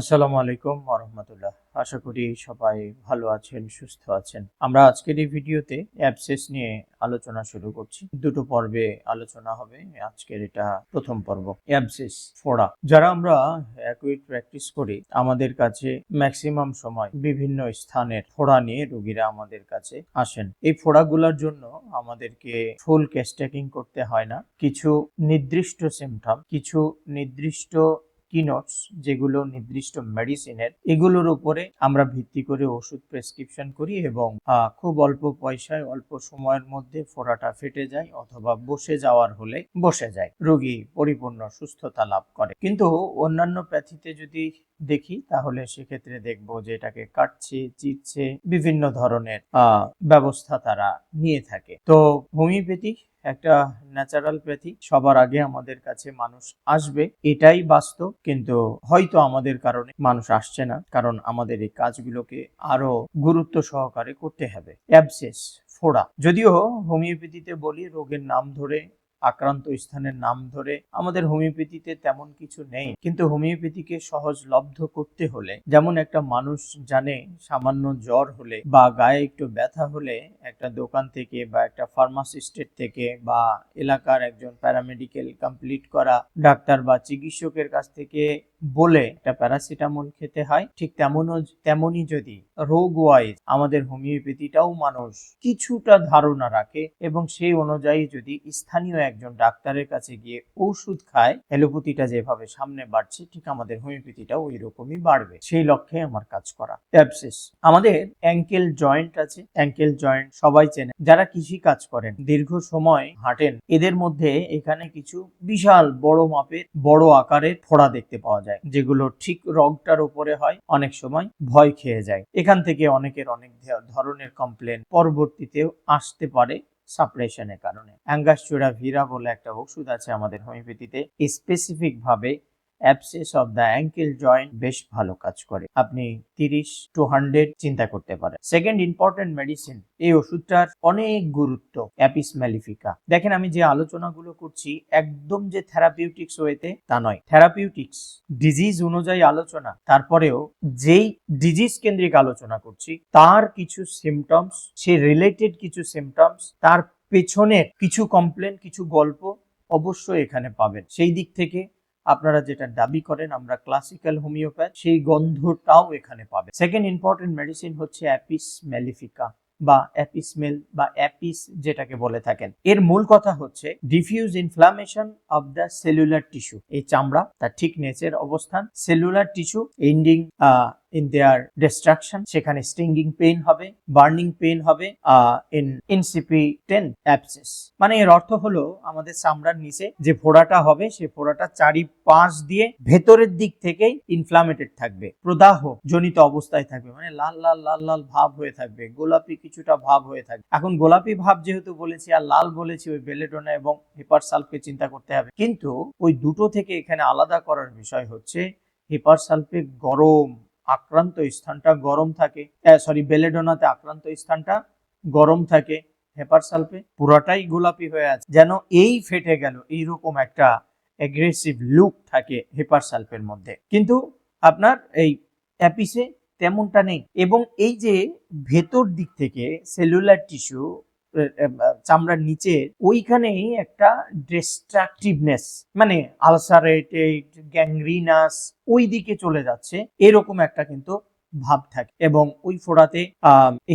আসসালামু আলাইকুম রহমতুল্লাহ আশা করি সবাই ভালো আছেন, সুস্থ আছেন। আমরা আজকের এই ভিডিওতে অ্যাবসেস নিয়ে আলোচনা শুরু করছি। দুটো পর্বে আলোচনা হবে। আজকের এটা প্রথম পর্ব অ্যাবসেস ফোড়া যারা আমরা অ্যাকুইট প্র্যাকটিস করি, আমাদের কাছে ম্যাক্সিমাম সময় বিভিন্ন স্থানের ফোড়া নিয়ে রোগীরা আমাদের কাছে আসেন। এই ফোড়াগুলোর জন্য আমাদেরকে ফুল কেস্টেকিং করতে হয় না। কিছু নির্দিষ্ট সিমটম কিছু নির্দিষ্ট কিনোটস যেগুলো নির্দিষ্ট মেডিসিনের এগুলোর উপরে আমরা ভিত্তি করে ওষুধ প্রেসক্রিপশন করি এবং খুব অল্প পয়সায়, অল্প সময়ের মধ্যে ফোড়াটা ফেটে যায় অথবা বসে যাওয়ার হলে বসে যায়। রোগী পরিপূর্ণ সুস্থতা লাভ করে। কিন্তু অন্যান্য প্যাথিতে যদি দেখি, তাহলে সেক্ষেত্রে দেখব যে এটাকে কাটছে, চিরছে, বিভিন্ন ধরনের ব্যবস্থা তারা নিয়ে থাকে। তো হোমিওপ্যাথি একটা ন্যাচারাল প্যাথি সবার আগে আমাদের কাছে মানুষ আসবে, এটাই বাস্তব। কিন্তু হয়তো আমাদের কারণে মানুষ আসছে না, কারণ আমাদের এই কাজগুলোকে আরও গুরুত্ব সহকারে করতে হবে। অ্যাবসেস, ফোড়া। যদিও হোমিওপ্যাথিতে বলি, রোগের নাম ধরে আক্রান্ত স্থানের নাম ধরে আমাদের হোমিওপ্যাথিতে তেমন কিছু নেই। কিন্তু হোমিওপ্যাথিকে সহজলব্ধ করতে হলে, যেমন একটা মানুষ জানে সামান্য জ্বর হলে বা গায়ে একটু ব্যথা হলে একটা দোকান থেকে বা একটা ফার্মাসিস্টের থেকে বা এলাকার একজন প্যারামেডিক্যাল কমপ্লিট করা, ডাক্তার বা চিকিৎসকের কাছ থেকে বলে একটা প্যারাসিটামল খেতে হয়, ঠিক তেমনও তেমনই যদি রোগ ওয়াইজ আমাদের হোমিওপ্যাথিটাও মানুষ কিছুটা ধারণা রাখে এবং সেই অনুযায়ী যদি স্থানীয় একজন ডাক্তারের কাছে গিয়ে ওষুধ খায় এলোপ্যাথিটা যেভাবে সামনে বাড়ছে, ঠিক আমাদের হোমিওপ্যাথিটাও ওই রকমই বাড়বে। সেই লক্ষ্যে আমার কাজ করা। অ্যাবসেস। আমাদের অ্যাঙ্কেল জয়েন্ট আছে। অ্যাঙ্কেল জয়েন্ট সবাই চেনে। যারা কৃষি কাজ করেন, দীর্ঘ সময় হাঁটেন, এদের মধ্যে এখানে কিছু বিশাল বড় মাপের বড় আকারের ফোড়া দেখতে পাওয়া যায়। যেগুলো ঠিক রগটার উপরে হয়, অনেক সময় ভয় খেয়ে যায়। এখান থেকে অনেকের অনেক ধরনের কমপ্লেন পরবর্তীতেও আসতে পারে সাপ্রেশনের কারণে। অ্যাঙ্গাসচুরা ভিরা বলে একটা ওষুধ আছে আমাদের হোমিওপ্যাথিতে স্পেসিফিক ভাবে abscess of the ankle joint বেশ ভালো কাজ করে। আপনি তিরিশ টু হান্ড্রেড চিন্তা করতে পারেন। সেকেন্ড ইম্পর্টেন্ট মেডিসিন এই ওষুধটার অনেক গুরুত্ব অ্যাপিস ম্যালিফিকা দেখেন আমি যে আলোচনাগুলো করছি, একদম যে থেরাপিউটিক্স ওয়েতে তা নয়। থেরাপিউটিক্স ডিজিজ অনুযায়ী আলোচনা, তারপরেও যেই ডিজিজ কেন্দ্রিক আলোচনা করছি, তার কিছু সিমটমস সে রিলেটেড কিছু সিমটমস তার পেছনের কিছু কমপ্লেন কিছু গল্প অবশ্যই এখানে পাবেন। সেই দিক থেকে আপনারা যেটা দাবি করেন, আমরা ক্লাসিক্যাল হোমিওপ্যাথ সেই গন্ধটাও এখানে পাবে সেকেন্ড ইম্পর্টেন্ট মেডিসিন হচ্ছে অ্যাপিস ম্যালিফিকা বা অ্যাপিসমেল বা অ্যাপিস যেটাকে বলে থাকেন। এর মূল কথা হচ্ছে diffuse inflammation of the cellular tissue এই চামড়া তার ঠিক নেচের অবস্থান। Cellular tissue ending in their destruction সেখানে স্টিঙ্গিং পেইন হবে বার্নিং পেইন হবে ইন ইনসিপিটেন অ্যাপসেস মানে এর অর্থ হলো আমাদের চামড়ার নিচে যে ফোড়াটা হবে, সে ফোড়াটা চারি পাশ দিয়ে ভেতরের দিক থেকেই ইনফ্লামেটেড থাকবে, প্রদাহ জনিত অবস্থায় থাকবে মানে লাল লাল লাল লাল ভাব হয়ে থাকবে, গোলাপি কিছুটা ভাব হয়ে থাকবে। এখন গোলাপি ভাব যেহেতু বলেছি আর লাল বলেছি, ওই বেলেডোনা এবং হেপারসালফে চিন্তা করতে হবে। কিন্তু ওই দুটো থেকে এখানে আলাদা করার বিষয় হচ্ছে হেপারসালফে গরম আক্রান্ত স্থানটা গরম থাকে। সরি বেলেডোনাতে আক্রান্ত স্থানটা গরম থাকে। হেপারসালফে পুরোটাই গোলাপি হয়ে আছে। যেন এই ফেটে গেল, এইরকম একটা অ্যাগ্রেসিভ লুক থাকে হেপারসালফের মধ্যে। কিন্তু আপনার এই অ্যাপিসে তেমনটা নেই। এবং এই যে ভেতর দিক থেকে সেলুলার টিস্যু চামড়ার নিচে, ওইখানেই একটা ডিস্ট্রাকটিভনেস মানে আলসারেটেড গ্যাংরিনাস ওই দিকে চলে যাচ্ছে। এরকম একটা কিন্তু ভাব থাকে এবং ওই ফোড়াতে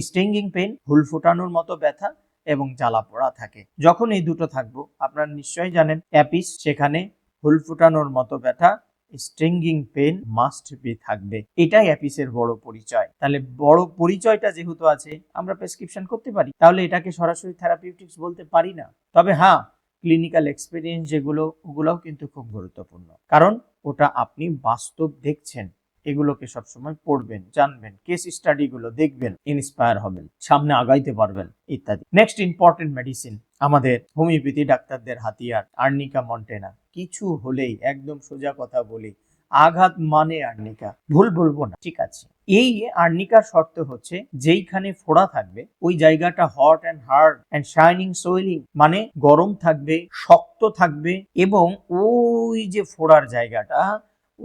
স্টিঙ্গিং পেন হুল ফোটানোর মতো ব্যথা এবং জ্বালা পোড়া থাকে। যখন এই দুটো থাকব, আপনারা নিশ্চয়ই জানেন, অ্যাপিস সেখানে হুল ফোটানোর মতো ব্যথা স্ট্রিঙ্গিং পেন মাস্ট বি থাকবে। এটাই অ্যাপিসের বড় পরিচয়। তাহলে বড় পরিচয়টা যেহেতু আছে, আমরা প্রেসক্রিপশন করতে পারি। তাহলে এটাকে সরাসরি থেরাপিউটিক্স বলতে পারি না। তবে হ্যাঁ ক্লিনিক্যাল এক্সপিরিয়েন্স যেগুলো, ওগুলোও কিন্তু খুব গুরুত্বপূর্ণ। কারণ ওটা আপনি বাস্তব দেখছেন। এগুলোকে সবসময় পড়বেন, জানবেন কেস স্টাডিগুলো দেখবেন ইন্সপায়ার হবেন, সামনে আগাইতে পারবেন, ইত্যাদি। নেক্সট ইম্পর্টেন্ট মেডিসিন আমাদের হোমিওপ্যাথি ডাক্তারদের হাতিয়ার, আর্নিকা মন্টেনা। কিছু হলেই একদম সোজা কথা বলি, আঘাত মানে আর্নিকা, ভুল বলব না, ঠিক আছে। এই আর্নিকার শর্ত হচ্ছে, যেইখানে ফোড়া থাকবে, ওই জায়গাটা hot and hard and shining swelling মানে গরম থাকবে, শক্ত থাকবে, এবং ওই যে ফোড়ার জায়গাটা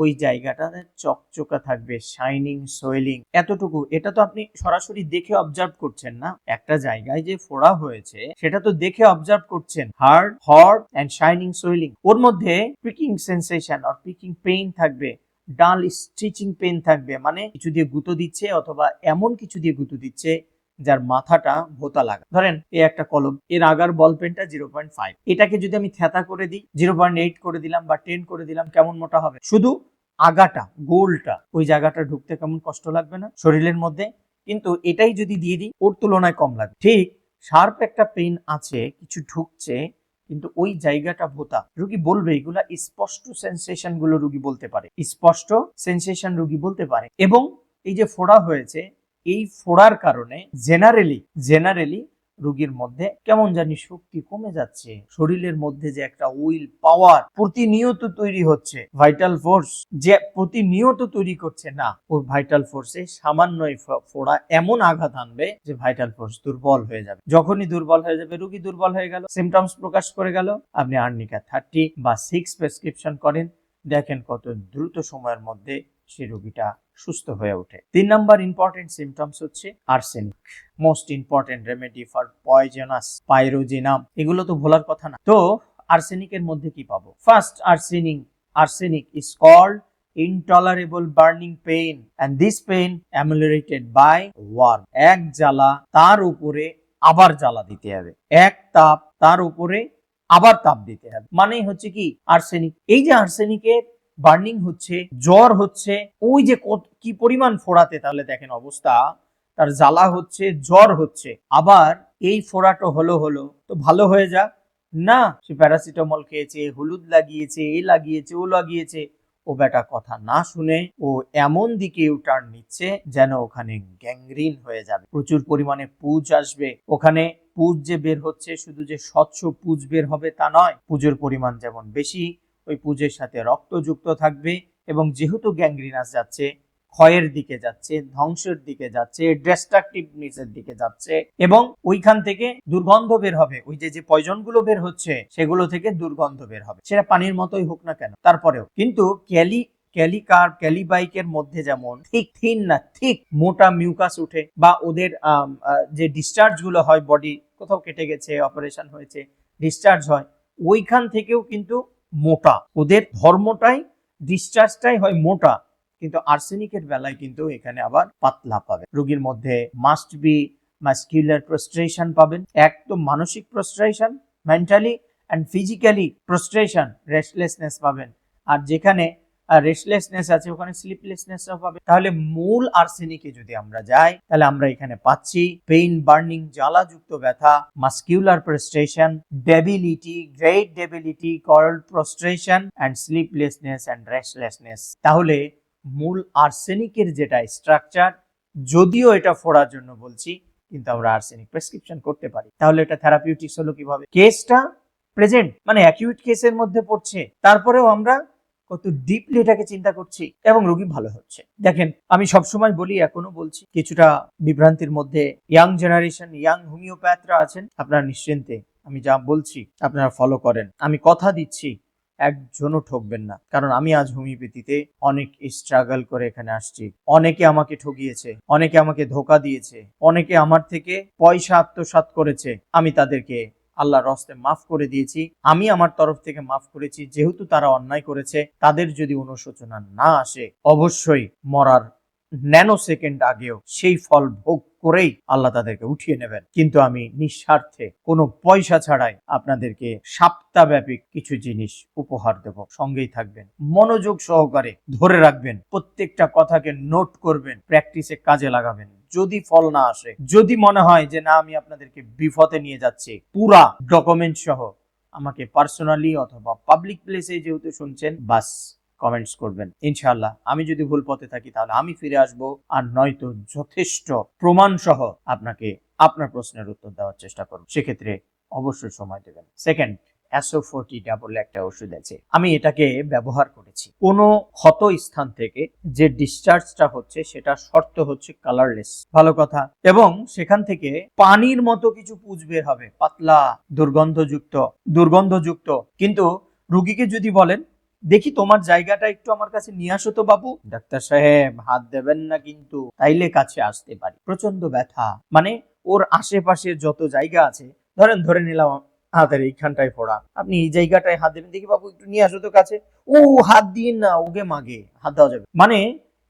ওই জায়গাটাতে চকচকা থাকবে শাইনিং সোয়েলিং এতটুকু। এটা তো আপনি সরাসরি দেখে অবজার্ভ করছেন না। একটা জায়গায় যে ফোড়া হয়েছে, সেটা তো দেখে অবজার্ভ করছেন। Hard hot and shining swelling ওর মধ্যে পিকিং সেন্সেশন আর পিকিং পেইন থাকবে ডাল স্টিচিং পেন থাকবে। মানে কিছু দিয়ে গুঁতো দিচ্ছে অথবা এমন কিছু দিয়ে গুঁতো দিচ্ছে যার মাথাটা ভোতা লাগা। ধরেন এই একটা কলম, এর আগার বল পেনটা জিরো পয়েন্ট ফাইভ। এটাকে যদি আমি থেতা করে দিই, জিরো পয়েন্ট এইট করে দিলাম বা টেন করে দিলাম, কেমন মোটা হবে? শুধু আগাটা, গোলটা, ওই জায়গাটা ঢুকতে কেমন কষ্ট লাগবে না? শরীরের মধ্যে। কিন্তু এটাই যদি দিয়ে দিই, ওর তুলনায় কম লাগবে। ঠিক শার্প একটা পেন আছে, কিছু ঢুকছে, কিন্তু ওই জায়গাটা ভোতা। রুগী বলবে, এগুলা স্পষ্ট সেন্সেশনগুলো রুগী বলতে পারে। স্পষ্ট সেন্সেশন রুগী বলতে পারে। এবং এই যে ফোড়া হয়েছে এই ফোড়ার কারণে জেনারেলি জেনারেলি রোগীর মধ্যে কেমন জানি শক্তি কমে যাচ্ছে। শরীরের মধ্যে যে একটা উইল পাওয়ার প্রতিনিয়ত তৈরি হচ্ছে ভাইটাল ফোর্স যে প্রতিনিয়ত তৈরি করছে না ওই ভাইটাল ফোর্সে সামান্য এই ফোড়া এমন আঘাত আনবে যে ভাইটাল ফোর্স দুর্বল হয়ে যাবে। যখনই দুর্বল হয়ে যাবে, রোগী দুর্বল হয়ে গেল সিমটমস প্রকাশ করে গেল, আপনি আর্নিকা থার্টি বা সিক্স প্রেসক্রিপশন করেন, দেখেন কত দ্রুত সময়ের মধ্যে সে রোগীটা সুস্থ হয়ে ওঠে। তিন নাম্বার ইম্পর্টেন্ট সিমটমস হচ্ছে arsenic most important remedy for poisonous pyrogenium এগুলো তো ভোলার কথা না। তো আর্সেনিকের মধ্যে কি পাবো? First arsenic arsenic is called intolerable burning pain and this pain ameliorated by worm এক জ্বালা তার উপরে আবার জ্বালা দিতে হবে। এক তাপ তার উপরে আবার তাপ দিতে হবে। মানে হচ্ছে কি? আর্সেনিক এই যে আর্সেনিকের বার্নিং হচ্ছে, জ্বর হচ্ছে, ওই যে কি পরিমাণ ফোড়াতে তাহলে দেখেন অবস্থা, তার জ্বালা হচ্ছে, জ্বর হচ্ছে। আবার এই ফোড়াটা হলো হলো, তো ভালো হয়ে যাক। না, সে প্যারাসিটামল খেয়েছে, হলুদ লাগিয়েছে, এ লাগিয়েছে, ও লাগিয়েছে। ও বেটা কথা না শুনে ও এমন দিকে ইউটার্ন নিচ্ছে যেন ওখানে গ্যাংগ্রিন হয়ে যাবে। প্রচুর পরিমাণে পুজ আসবে। ওখানে পুজ যে বের হচ্ছে, শুধু যে স্বচ্ছ পুজ বের হবে তা নয়, পুজোর পরিমাণ যেমন বেশি ওই পুজের সাথে রক্ত যুক্ত থাকবে এবং যেহেতু গ্যাংগ্রিনাস যাচ্ছে, ক্ষয়ের দিকে যাচ্ছে, ধ্বংসের দিকে যাচ্ছে ডিস্ট্রাকটিভনেসের দিকে যাচ্ছে এবং ওইখান থেকে দুর্গন্ধ বের হবে। ওই যে যে পয়জনগুলো বের হচ্ছে, সেগুলো থেকে দুর্গন্ধ বের হবে। সেটা পানির মতোই হোক না কেন, তারপরেও। কিন্তু ক্যালি, ক্যালিকার, ক্যালিবাইকের মধ্যে যেমন ঠিক থিন না ঠিক মোটা মিউকাস উঠে বা ওদের যে ডিসচার্জগুলো হয় বডি কোথাও কেটে গেছে অপারেশন হয়েছে ডিসচার্জ হয়, ওইখান থেকেও কিন্তু মোটা। ওদের ধর্মটাই ডিসচার্জটাই হয় মোটা। কিন্তু আর্সেনিকের বেলায় কিন্তু এখানে আবার পাতলা পাবে। রোগীর মধ্যে মাস্ট বি মাস্কিউলার প্রস্ট্রেশন পাবেন। এক তো মানসিক prostration mentally and physically prostration restlessness পাবেন। আর যেখানে রেস্টলেসনেস আছে, ওখানে স্লিপলেসনেসও পাবে তাহলে মূল আর্সেনিকে যদি আমরা যাই, তাহলে আমরা এখানে পাচ্ছি পেইন বার্নিং জ্বালাযুক্ত ব্যথা muscular prostration debility great debility করল prostration and sleeplessness and restlessness তাহলে মূল আর্সেনিকের যেটা স্ট্রাকচার যদিও এটা ফোড়ার জন্য বলছি, কিন্তু আমরা আর্সেনিক প্রেসক্রিপশন করতে পারি। তাহলে এটা থেরাপিউটিক্স হলো কীভাবে? কেসটা প্রেজেন্ট মানে অ্যাকিউট কেসের মধ্যে পড়ছে। তারপরেও আমরা কত ডিপলি এটাকে চিন্তা করছি এবং রোগী ভালো হচ্ছে। দেখেন, আমি সবসময় বলি, এখনও বলছি, কিছুটা বিভ্রান্তির মধ্যে ইয়াং জেনারেশন ইয়াং হোমিওপ্যাথরা আছেন, আপনারা নিশ্চিন্তে, আমি যা বলছি, আপনারা ফলো করেন। আমি কথা দিচ্ছি, একজনও ঠকবেন না, কারণ আমি আজ হোমিওপ্যাথিতে অনেক স্ট্রাগল করে এখানে আসছি। অনেকে আমাকে ঠকিয়েছে, অনেকে আমাকে ধোকা দিয়েছে, অনেকে আমার থেকে পয়সা আত্মসাৎ করেছে, আমি তাদেরকে আল্লাহর রস্তে মাফ করে দিয়েছি। আমি আমার তরফ থেকে মাফ করেছি, যেহেতু তারা অন্যায় করেছে, তাদের যদি অনুশোচনা না আসে, অবশ্যই মরার ন্যানো সেকেন্ড আগেও সেই ফল ভোগ করেই আল্লাহ তাদেরকে উঠিয়ে নেবেন। কিন্তু আমি নিঃস্বার্থে কোনো পয়সা ছাড়াই আপনাদেরকে সপ্তাহব্যাপী কিছু জিনিস উপহার দেব। সঙ্গেই থাকবেন, মনোযোগ সহকারে ধরে রাখবেন, প্রত্যেকটা কথাকে নোট করবেন, প্র্যাকটিসে কাজে লাগাবেন। যদি ফল না আসে, যদি মনে হয় যে না, আমি আপনাদেরকে বিপথে নিয়ে যাচ্ছি, পুরা ডকুমেন্ট সহ আমাকে পার্সোনালি অথবা পাবলিক প্লেসে যেহেতু শুনছেন, বাস কমেন্টস করবেন। ইনশাআল্লাহ, আমি যদি ভুল পথে থাকি, তাহলে আমি ফিরে আসব আর নয়তো যথেষ্ট প্রমাণ সহ আপনাকে আপনার প্রশ্নের উত্তর দেওয়ার চেষ্টা করব। সেক্ষেত্রে অবশ্যই সময় দেবেন। সেকেন্ড অ্যাসো ফোরটি ডাবল একটা ওষুধ আছে। আমি এটাকে ব্যবহার করেছি। কোনো ক্ষত স্থান থেকে যে ডিসচার্জটা হচ্ছে, সেটা শর্ত হচ্ছে কালারলেস ভালো কথা। এবং সেখান থেকে পানির মতো কিছু পুজ বের হবে। পাতলা, দুর্গন্ধযুক্ত দুর্গন্ধযুক্ত। কিন্তু রুগীকে যদি বলেন, দেখি তোমার জায়গাটা একটু আমার কাছে নিয়ে আসো তো বাবু। ডাক্তার সাহেব, হাত দেবেন না কিন্তু, তাইলে কাছে আসতে পারি। প্রচণ্ড ব্যথা। মানে ওর আশেপাশে যত জায়গা আছে, ধরেন ধরে নিলাম হাতের এইখানটায় ফোড়া আপনি এই জায়গাটায় হাত দেবেন। দেখি বাবু, একটু নিয়ে আসো তো কাছে। ও, হাত দিয়ে না ওকে মাগে। হাত দেওয়া যাবে। মানে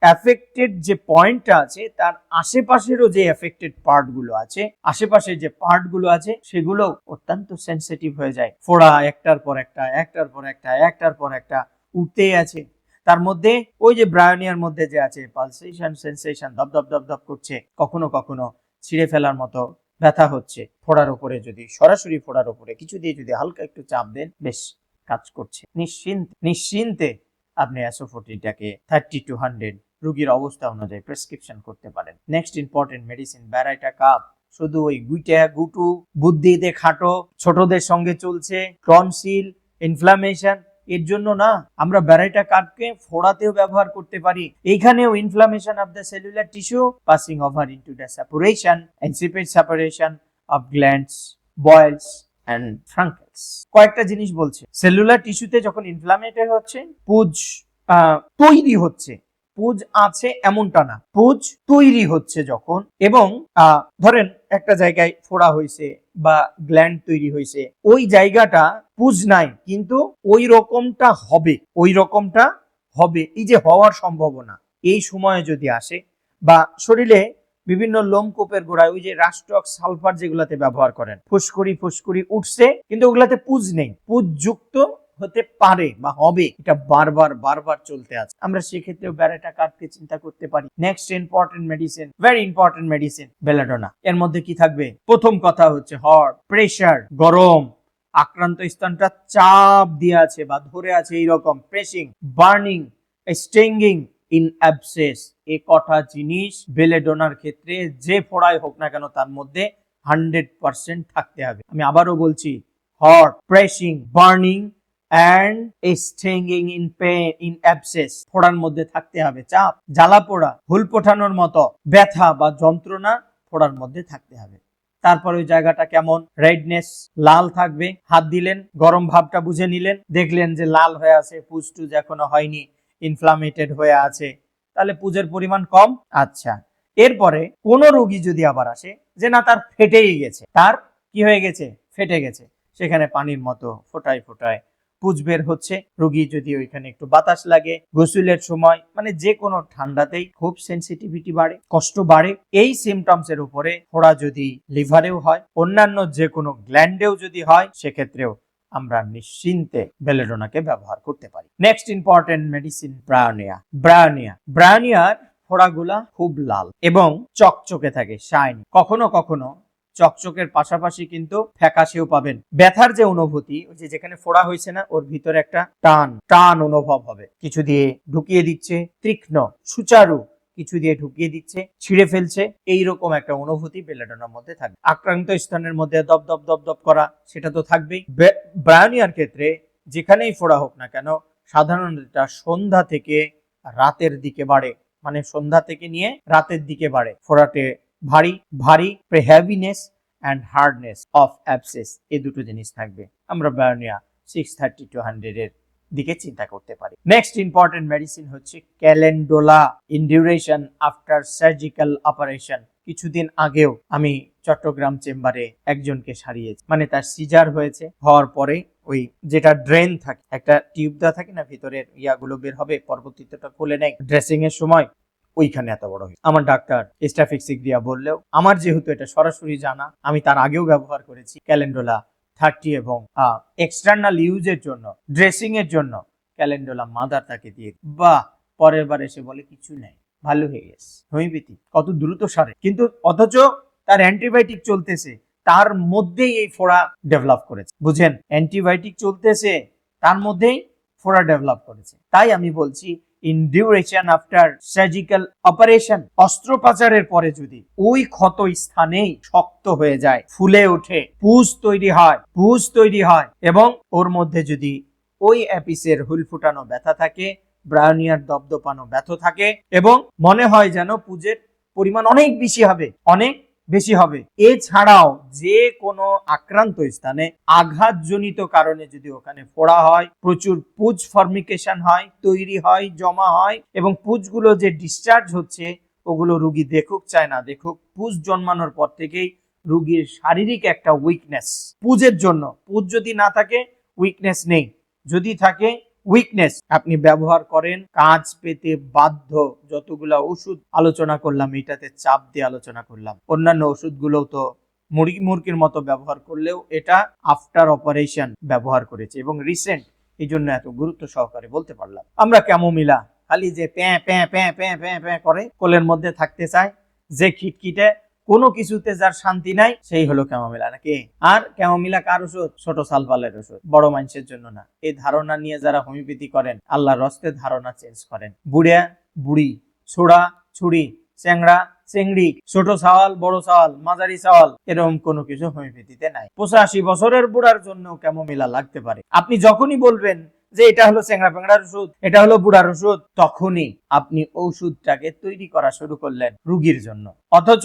অ্যাফেক্টেড যে পয়েন্টটা আছে, তার আশেপাশেরও যে অ্যাফেক্টেড পার্টগুলো আছে, আশেপাশে যে পার্টগুলো আছে, সেগুলো অত্যন্ত সেন্সিটিভ হয়ে যায়। ফোড়া, একটার পর একটা, একটার পর একটা, একটার পর একটা উঠতেই আছে। তার মধ্যে, ওই যে ব্রায়নিয়ার মধ্যে যে আছে পালসেশন সেন্সেশন দপ দপ দপ দপ করছে, কখনো কখনো ছিঁড়ে ফেলার মতো ব্যথা হচ্ছে ফোড়ার উপরে যদি, সরাসরি ফোড়ার উপরে। কিছু দিয়ে যদি হালকা একটু চাপ দেন, বেশ কাজ করছে। নিশ্চিন্তে নিশ্চিন্তে আপনি অ্যাসোফোর্টিটাকে থার্টি টু হান্ড্রেড রুগীর অবস্থা অনুযায়ী প্রেসক্রিপশন করতে পারেন। Next important medicine baryta carb. শুধু ওই গুইটা, গুটু বুদ্ধিতে খাটো, ছোটদের সঙ্গে চলছে টনসিল ইনফ্লামেশন এর জন্য না, আমরা ব্যারাইটা কার্ডকে ফোড়াতেও ব্যবহার করতে পারি। এখানেও inflammation of the cellular tissue passing over into the separation insipid separation of glands boils and furuncles কয়েকটা জিনিস বলছে। সেলুলার টিস্যুতে যখন ইনফ্লামেটেড হচ্ছে, পুজ তৈরি হচ্ছে পুজ আছে এমনটা না। পুজ তৈরি হচ্ছে যখন এবং ধরেন একটা জায়গায় ফোড়া হয়েছে বা গ্ল্যান্ড তৈরি হয়েছে ওই জায়গাটা পুজ নাই, কিন্তু ওই রকমটা হবে, ওই রকমটা হবে, এই যে হওয়ার সম্ভাবনা, এই সময়ে যদি আসে বা শরীরে বিভিন্ন লোমকূপের গোড়ায়, ওই যে রাষ্ট্রক সালফার যেগুলাতে ব্যবহার করেন, ফুসকুড়ি ফুসকুড়ি উঠছে, কিন্তু ওগুলাতে পুজ নেই পুজ যুক্ত হতে পারে বা হবে, এটা বারবার বারবার চলতে আছে। আমরা সেক্ষেত্রেও ব্যারেটা কার্ডকে চিন্তা করতে পারি। Next important medicine very important medicine belladonna এর মধ্যে কি থাকবে? প্রথম কথা হচ্ছে হট প্রেশার গরম। আক্রান্ত স্থানটা চাপ দিয়ে আছে বা ধরে আছে এইরকম। Pressing burning stinging in abscess এ কটা জিনিস বেলেডোনার ক্ষেত্রে যে ফোড়াই হোক না কেন, তার মধ্যে হান্ড্রেড পার্সেন্ট থাকতে হবে। আমি আবারও বলছি hot pressing burning and stinging in pain in abscess ফোড়ার মধ্যে থাকতে হবে, চাপ, জ্বালা পোড়া, হুল পোঠানোর মতো ব্যথা বা যন্ত্রণা ফোড়ার মধ্যে থাকতে হবে। তারপর ওই জায়গাটা কেমন? রেডনেস লাল থাকবে। হাত দিলেন, গরম ভাবটা বুঝে নিলেন, দেখলেন যে লাল হয়ে আছে পুজটুজ এখনও হয়নি ইনফ্লামেটেড হয়ে আছে। তাহলে পুজের পরিমাণ কম? আচ্ছা। এরপরে কোন রোগী যদি আবার আসে, যে না, তার ফেটেই গেছে। তার কি হয়ে গেছে? ফেটে গেছে। সেখানে পানির মতো ফোটায় ফোটায়। পুজ বের হচ্ছে। রোগী যদি ওইখানে একটু বাতাস লাগে, গোসলের সময় মানে যে কোনো ঠান্ডাতেই খুব সেন্সিটিভিটি বাড়ে, কষ্ট বাড়ে। এই সিমটমস এর উপরে ফোড়া যদি লিভারেও হয়, অন্যান্য যে কোনো গ্ল্যান্ডেও যদি হয়, সেক্ষেত্রেও আমরা নিশ্চিন্তে বেলেডোনাকে ব্যবহার করতে পারি। Next important medicine bryonia bryonia ব্রায়োনিয়ার ফোড়াগুলা খুব লাল এবং চকচকে থাকে শাইন কখনো কখনো চকচকের পাশাপাশি কিন্তু ফ্যাকাশেও পাবেন। ব্যথার যে অনুভূতি, ওই যে যেখানে ফোড়া হয়েছে না, ওর ভিতরে একটা টান টান অনুভব হবে। কিছু দিয়ে ঢুকিয়ে দিচ্ছে, তীক্ষ্ণ, সুচারু কিছু দিয়ে ঢুকিয়ে দিচ্ছে, ছিঁড়ে ফেলছে, এইরকম একটা অনুভূতি বেলেডোনার মধ্যে থাকবে। আক্রান্ত স্থানের মধ্যে দপ দপ দপ দপ করা, সেটা তো থাকবেই। ব্রায়োনিয়ার ক্ষেত্রে যেখানেই ফোড়া হোক না কেন, সাধারণত এটা সন্ধ্যা থেকে রাতের দিকে বাড়ে। মানে সন্ধ্যা থেকে নিয়ে রাতের দিকে বাড়ে। ফোড়াতে ভারী ভারী heaviness and hardness of abscess এই দুটো জিনিস থাকবে। আমরা bryonia six thirty two hundred এর দিকে চিন্তা করতে পারি। নেক্সট ইম্পর্টেন্ট মেডিসিন হচ্ছে calendula induration after surgical operation কিছুদিন আগেও আমি চট্টগ্রাম চেম্বারে একজনকে সারিয়েছি। মানে তার সিজার হয়েছে, হওয়ার পরে ওই যেটা ড্রেন থাকে, একটা টিউব দেওয়া থাকে না, ভিতরের ইয়াগুলো বের হবে, পরবর্তীতে খুলে নেয়। ড্রেসিং এর সময় ওইখানে এত বড় হয়েছে। আমার ডাক্তার স্টাফিক্সিগ্রিয়া বললেও, আমার যেহেতু এটা সরাসরি জানা, আমি তার আগেও ব্যবহার করেছি ক্যালেন্ডোলা থার্টি এবং এক্সটার্নাল ইউজের জন্য ড্রেসিং এর জন্য ক্যালেন্ডোলা মাদার তাকে দিয়ে বা পরের বার এসে বলে, কিছু নেই, ভালো হয়ে গেছে, হোমিওপ্যাথি, কত দ্রুত সারে। কিন্তু অথচ তার অ্যান্টিবায়োটিক চলতেছে, তার মধ্যেই এই ফোড়া ডেভেলপ করেছে। বুঝেন অ্যান্টিবায়োটিক চলতেছে, তার মধ্যেই ফোড়া ডেভেলপ করেছে। তাই আমি বলছি induration after surgical operation অস্ত্রোপচারের পরে যদি ওই ক্ষত স্থানেই শক্ত হয়ে যায়, ফুলে ওঠে, পুজ তৈরি হয়, পুজ তৈরি হয় এবং ওর মধ্যে যদি ওই অ্যাপিসের হুল ফুটানো ব্যথা থাকে, ব্রায়োনিয়ার দপদপানো ব্যথা থাকে এবং মনে হয় যেন পুজের পরিমাণ অনেক বেশি হবে, অনেক বেশি হবে। এছাড়াও যে কোনো আক্রান্ত স্থানে আঘাতজনিত কারণে যদি ওখানে ফোড়া হয়, প্রচুর পুজ ফর্মিকেশন হয়, তৈরি হয়, জমা হয় এবং পুজগুলো যে ডিসচার্জ হচ্ছে, ওগুলো রুগী দেখুক, চায় না দেখুক, পুজ জন্মানোর পর থেকেই রুগীর শারীরিক একটা উইকনেস পুজের জন্য, পুজ যদি না থাকে উইকনেস নেই। যদি থাকে উইকনেস আপনি ব্যবহার করেন, কাজ পেতে বাধ্য, যতগুলা ওষুধ আলোচনা করলাম, এটাতে চাপ দিয়ে আলোচনা করলাম। অন্যান্য ওষুধগুলোও তো মুরগি মুরগির মতো ব্যবহার করলেও এটা আফটার অপারেশন ব্যবহার করেছে এবং রিসেন্ট এই জন্য এত গুরুত্ব সহকারে বলতে পারলাম। আমরা ক্যামোমিলা খালি যে প্যাঁ প্যাঁ প্যাঁ প্যাঁ প্যাঁ প্যাঁ করে কোলের মধ্যে থাকতে চায়, যে খিটখিটে কোনো কিছুতে যার শান্তি নাই, সেই হলো ক্যামোমিলা নাকি? আর ক্যামোমিলা কার ওষুধ? ছোট সালপালের ওষুধ। বড় মানুষের জন্য না। এই ধারণা নিয়ে যারা হোমিওপ্যাথি করেন, আল্লাহর রস্তে ধারণা চেঞ্জ করেন। বুড়িয়া বুড়ি, ছোড়া, ছুরি, চ্যাংড়া চেংড়ি ছোট সাওয়াল বড় সাওয়াল মাঝারি সাওয়াল এরকম কোনো কিছু হোমিওপ্যাথিতে নাই। পঁচাশি বছরের বুড়ার জন্য ক্যামোমিলা লাগতে পারে। আপনি যখনই বলবেন যে এটা হলো চেংড়া পেংড়ার ওষুধ, এটা হলো বুড়ার ওষুধ, তখনই আপনি ঔষধটাকে তৈরি করা শুরু করলেন রুগীর জন্য। অথচ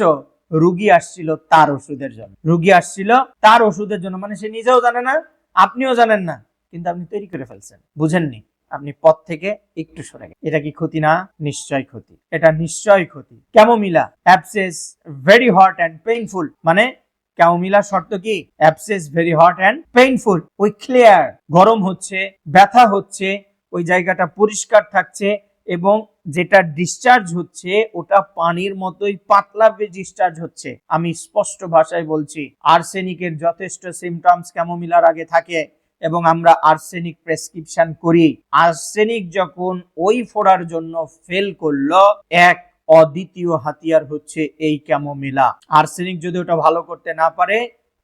রুগী আসছিল তার ওষুধের জন্য। রুগী আসছিল তার ওষুধের জন্য। মানে সে নিজেও জানে না, আপনিও জানেন না। কিন্তু আপনি তৈরি করে ফেলছেন। বুঝেননি? আপনি পথ থেকে একটু সরে গেলেন। এটা কি ক্ষতি না? নিশ্চয় ক্ষতি। এটা নিশ্চয় ক্ষতি। Chamomilla, abscess very hot and painful মানে ক্যামোমিলা শর্ত কি? Abscess very hot and painful ওই ক্লিয়ার গরম হচ্ছে, ব্যথা হচ্ছে, ওই জায়গাটা পরিষ্কার থাকছে এবং যেটা ডিসচার্জ হচ্ছে, ওটা পানির মতোই পাতলা ডিসচার্জ হচ্ছে। আমি স্পষ্ট ভাষায় বলছি আর্সেনিকের যথেষ্ট সিমটমস ক্যামোমিলার আগে থাকে এবং আমরা আর্সেনিক প্রেসক্রিপশন করি। আর্সেনিক যখন ওই ফোড়ার জন্য ফেল করল, এক অদ্বিতীয় হাতিয়ার হচ্ছে এই ক্যামোমিলা আর্সেনিক যদি ওটা ভালো করতে না পারে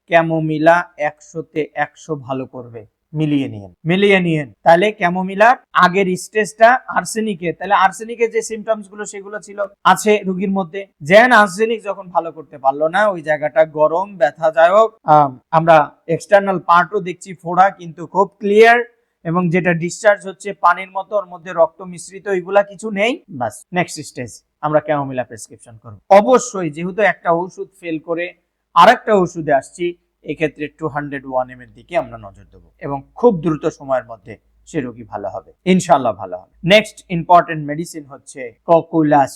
ক্যামোমিলা একশোতে একশো ভালো করবে। মিলিয়ে নিয়েন। তাহলে ক্যামোমিলার আগের স্টেজটা আর্সেনিকের তাহলে আর্সেনিকের যে সিমটমসগুলো সেগুলো ছিল আছে রুগীর মধ্যে। যেন আর্সেনিক যখন ভালো করতে পারল না ওই জায়গাটা গরম ব্যথাদায়ক। আম, আমরা এক্সটার্নাল পার্টও দেখছি ফোড়া কিন্তু খুব ক্লিয়ার এবং যেটা ডিসচার্জ হচ্ছে পানির মতো ওর মধ্যে রক্ত মিশ্রিত এগুলা কিছু নেই। বাস নেক্সট স্টেজ আমরা ক্যামোমিলা প্রেসক্রিপশন করব। অবশ্যই যেহেতু একটা ওষুধ ফেল করে আরেকটা ওষুধে আসছি এক্ষেত্রে টু হান্ড্রেড ওয়ান এম এর দিকে আমরা নজর দেবো এবং খুব দ্রুত সময়ের মধ্যে সে রোগী ভালো হবে। ইনশাল্লাহ ভালো হবে। নেক্সট ইম্পর্টেন্ট মেডিসিন হচ্ছে ককুলাস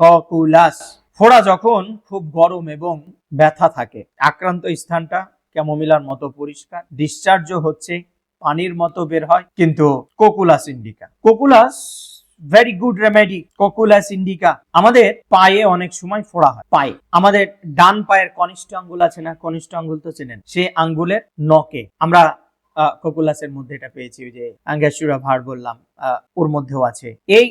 ককুলাস ফোড়া যখন খুব গরম এবং ব্যথা থাকে, আক্রান্ত স্থানটা ক্যামোমিলার মতো পরিষ্কার ডিসচার্জও হচ্ছে পানির মতো বের হয়, কিন্তু cocculus indica cocculus very good remedy cocculus indica আমাদের পায়ে অনেক সময় ফোড়া হয়, পায়ে। আমাদের ডান পায়ের কনিষ্ঠ আঙ্গুল আছে না? কনিষ্ঠ আঙ্গুল তো চেনেন। সে আঙ্গুলের নকে আমরা কোকুলাসের মধ্যে এটা পেয়েছি যে আঙ্গাসুরা ভার বললাম ওর মধ্যেও আছে। এই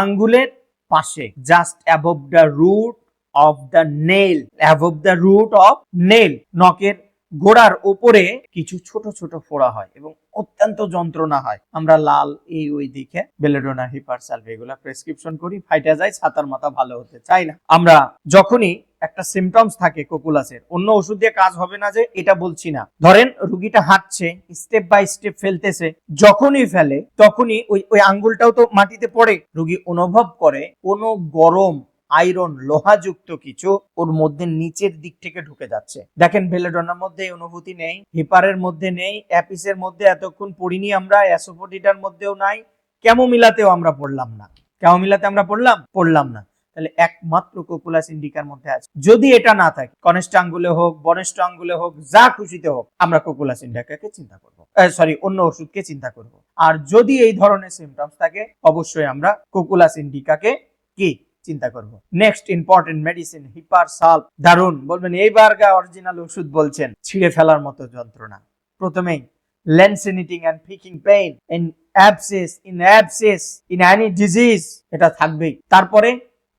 আঙ্গুলের পাশে just above the root of the nail above the root of nail নকের গোড়ার ওপরে কিছু ছোট ছোট ফোড়া হয় এবং অত্যন্ত যন্ত্রণা হয়। আমরা লাল, এই, ওই দিকে বেলেডোনা হিপারসালভ এগুলা প্রেসক্রিপশন করি। ফাইটা যায়, ছাতার মাথা ভালো হতে চাই না। আমরা যখনই একটা সিমটমস থাকে কোকুলাসের, অন্য ওষুধ দিয়ে কাজ হবে না যে এটা বলছি না। ধরেন রুগীটা হাঁটছে স্টেপ বাই স্টেপ ফেলতেছে, যখনই ফেলে, তখনই ওই ওই আঙ্গুলটাও তো মাটিতে পড়ে। রুগী অনুভব করে কোনো গরম আয়রন, লোহাযুক্ত কিছু ওর মধ্যে নিচের দিক থেকে ঢুকে যাচ্ছে। দেখেন, ভেলেডোনার মধ্যে এই অনুভূতি নেই, হিপারের মধ্যে নেই, অ্যাপিসের মধ্যে এতক্ষণ পড়িনি আমরা অ্যাসোফোডিটার মধ্যেও নাই, ক্যামোমিলাতেও আমরা পড়লাম না। ক্যামোমিলাতে আমরা পড়লাম? পড়লাম না। তাহলে একমাত্র কোকুলাস ইন্ডিকার মধ্যে আছে। যদি এটা না থাকে, কনিষ্ঠ আঙ্গুলে হোক, বনিষ্ঠ আঙ্গুলে হোক, যা খুশিতে হোক, আমরা কোকুলাস ইন্ডিকাকে চিন্তা করব। সরি অন্য ওষুধকে চিন্তা করব। আর যদি এই ধরনের সিমটমস থাকে, অবশ্যই আমরা কোকুলাস ইন্ডিকাকে কি চিন্তা করব। Next important medicine hepar sulph দারুণ বলবেন, এইবার গা অরিজিনাল ওষুধ বলছেন, ছিঁড়ে ফেলার মতো যন্ত্রণা। প্রথমেই lancinating and picking pain in abscess in abscess in any disease এটা থাকবেই। তারপরে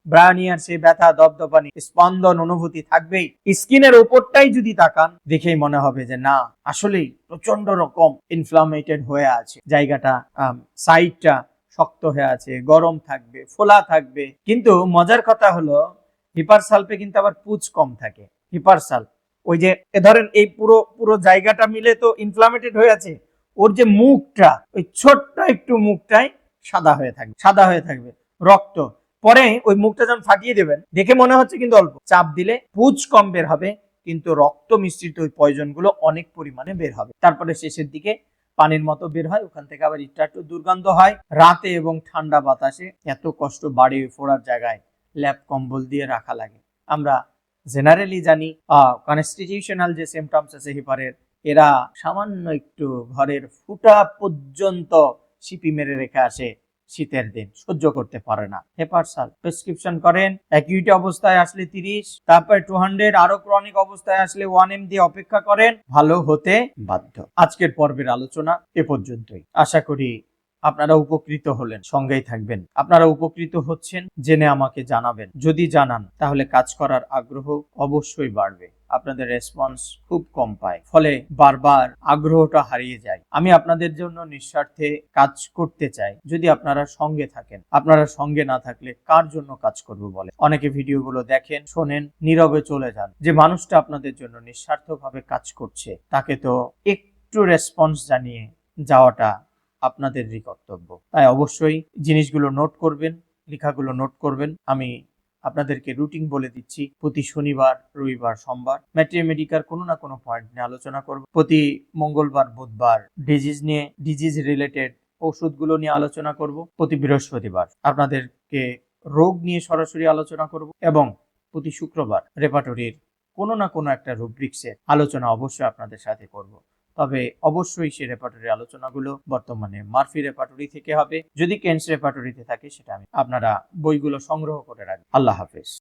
ব্রায়ানিয়ার সে ব্যথা, দপদপানি, স্পন্দন, অনুভূতি থাকবেই। স্কিনের উপরটাই যদি তাকান, দেখেই মনে হবে যে, না, আসলেই প্রচণ্ড রকম ইনফ্লামেটেড হয়ে আছে। জায়গাটা সাইডটা শক্ত হয়ে আছে, গরম থাকবে, ফোলা থাকবে। কিন্তু মজার কথা হলো, হিপার সালপে কিন্তু আবার পুজ কম থাকে, হিপার সালপ ওই যে, এ ধরেন এই পুরো পুরো জায়গাটা মিলে তো ইনফ্লামেটেড হয়ে আছে, ওর যে মুখটা, ওই ছোট্ট একটু মুখটাই সাদা হয়ে থাকবে, সাদা হয়ে থাকবে, রক্ত। পরে ওই মুখটা যখন ফাটিয়ে দেবেন, দেখে মনে হচ্ছে কিন্তু অল্প। চাপ দিলে পুজ কম বের হবে, কিন্তু রক্ত মিশ্রিত ওই পয়জনগুলো অনেক পরিমাণে বের হবে। তারপরে শেষের দিকে পানির মতো বের হয়, ওখান থেকে আবার ইটটা একটু দুর্গন্ধ হয়। রাতে এবং ঠান্ডা বাতাসে এত কষ্ট বাড়ি ফোড়ার জায়গায় ল্যাপ কম্বল দিয়ে রাখা লাগে। আমরা জেনারেলি জানি কনস্টিটিউশনাল যে সিমটমস আছে হিপারের এরা সামান্য একটু ঘরের ফুটা পর্যন্ত সিপি মেরে রেখে আসে। শীতের দিন, সহ্য করতে পারে না। হেপারসাল প্রেসক্রিপশন করেন অ্যাকিউট অবস্থায় আসলে তিরিশ, তারপর টু হান্ড্রেড আরও ক্রনিক অবস্থায় আসলে ওয়ান এম দিয়ে অপেক্ষা করেন, ভালো হতে বাধ্য। আজকের পর্বের আলোচনা এ পর্যন্তই। আশা করি আপনারা উপকৃত হলেন, সঙ্গেই থাকবেন। আপনারা উপকৃত হচ্ছেন, জেনে আমাকে জানাবেন। যদি জানান, তাহলে কাজ করার আগ্রহ অবশ্যই বাড়বে। আপনাদের রেসপন্স খুব কম পায়। ফলে বারবার আগ্রহটা হারিয়ে যায়। আমি আপনাদের জন্য নিঃস্বার্থে কাজ করতে চাই। যদি আপনারা সঙ্গে থাকেন, আপনারা সঙ্গে না থাকলে কার জন্য কাজ করব বলে অনেকে ভিডিওগুলো দেখেন, শোনেন, নীরবে চলে যান। যে মানুষটা আপনাদের জন্য নিঃস্বার্থভাবে কাজ করছে, তাকে তো একটু রেসপন্স জানিয়ে যাওয়াটা আপনাদেরই কর্তব্য। তাই অবশ্যই জিনিসগুলো নোট করবেন, লেখাগুলো নোট করবেন। আমি আপনাদেরকে রুটিন বলে দিচ্ছি, প্রতি শনিবার, রবিবার, সোমবার ম্যাট্রিমেডিকার কোনো না কোনো পয়েন্ট নিয়ে আলোচনা করব। প্রতি মঙ্গলবার, বুধবার ডিজিজ নিয়ে ডিজিজ রিলেটেড ওষুধগুলো নিয়ে আলোচনা করব। প্রতি বৃহস্পতিবার আপনাদেরকে রোগ নিয়ে সরাসরি আলোচনা করব এবং প্রতি শুক্রবার রেপাটরির কোনো না কোনো একটা রুব্রিক্সের আলোচনা অবশ্যই আপনাদের সাথে করব। তবে অবশ্যই সে রেপার্টরি আলোচনাগুলো বর্তমানে মার্ফি রেপার্টরি থেকে হবে। যদি কেন্স রেপার্টরিতে থাকে, সেটা আমি আপনারা বইগুলো সংগ্রহ করে রাখবেন। আল্লাহ হাফেজ।